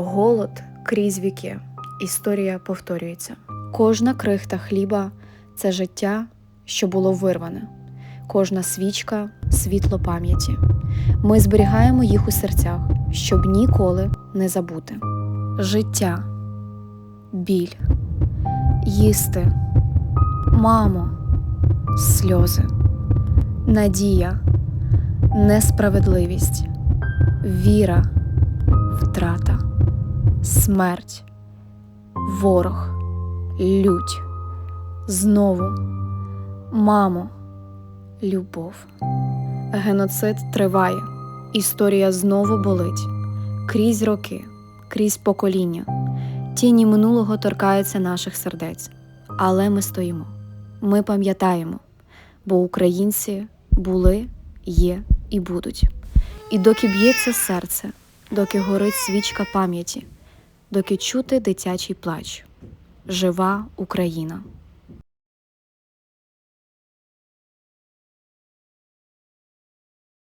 Голод крізь віки. Історія повторюється. Кожна крихта хліба це життя, що було вирване. Кожна свічка світло пам'яті. Ми зберігаємо їх у серцях, щоб ніколи не забути. Життя, біль, їсти, мамо, сльози, надія, несправедливість, віра, втрата, смерть, ворог, лють, знову, мамо, любов. Геноцид триває, історія знову болить крізь роки, крізь покоління. Тіні минулого торкаються наших сердець, але ми стоїмо. Ми пам'ятаємо, бо українці були, є і будуть. І доки б'ється серце, доки горить свічка пам'яті, доки чути дитячий плач. Жива Україна!